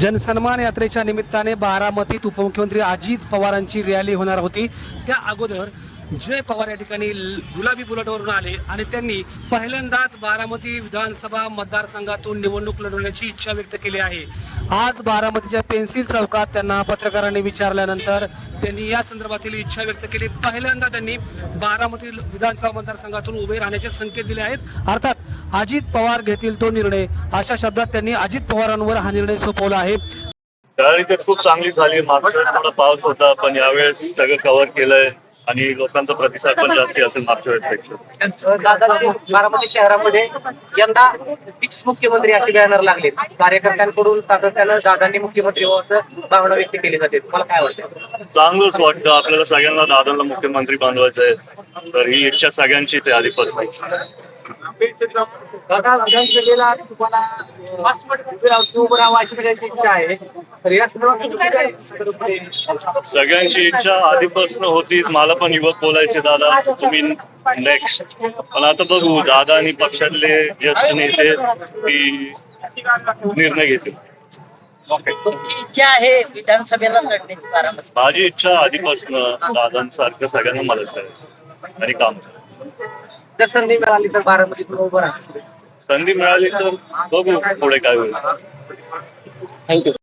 जनसन्मान यात्रेच्या निमित्ताने बारामतीत उपमुख्यमंत्री अजित पवारांची रॅली होणार होती. त्या अगोदर जय पवार या ठिकाणी गुलाबी बुलेटवरून आले आणि त्यांनी पहिल्यांदाच बारामती विधानसभा मतदारसंघातून निवडणूक लढवण्याची इच्छा व्यक्त केली आहे. आज बारामतीच्या पेन्सिल चौकात त्यांना पत्रकारांनी विचारल्यानंतर त्यांनी या संदर्भातील इच्छा व्यक्त केली. पहिल्यांदा त्यांनी बारामती विधानसभा मतदारसंघातून उभे राहण्याचे संकेत दिले आहेत. अर्थात अजित पवार घेतील तो निर्णय. अशा शब्दात त्यांनी अजित पवारांवर हा निर्णय सोपवला आहे. तयारी तर खूप चांगली झाली. मागच्या थोडा पाऊस होता पण यावेळेस सगळं कव्हर केलंय. आणि लोकांचा प्रतिसाद पण जास्ती असेल मागच्या वेळेसपेक्षा बारामती शहरामध्ये यंदा फिक्स मुख्यमंत्री असे बॅनर लागले कार्यकर्त्यांकडून सातत्यानं दादांनी मुख्यमंत्री व्हावं भावना व्यक्त केली जाते. तुम्हाला काय वाटतं? चांगलंच वाटतं. आपल्याला सगळ्यांना दादांना मुख्यमंत्री बनवायचं आहे. तर ही इच्छा सगळ्यांची आहे आधीपासून विधानसभेला तुम्हाला पाच उभं राहावं अशी सगळ्यांची इच्छा आहे. तर या संदर्भात तुम्ही काय सगळ्यांची इच्छा आधीपासून होती मला पण युवक बोलायचे दादा तुम्ही नेक्स्ट पण आता बघू दादा आणि पक्षातले ज्येष्ठ नेते की निर्णय घेतील. तुमची इच्छा आहे विधानसभेला लढण्याची माझी इच्छा आधीपासून दादांसारखं सगळ्यांना मदत करायची आणि काम करायचं. जर संधी मिळाली तर बारामतीतून उभं राहा संधी मिळाली तर बघू पुढे काय होईल. थँक्यू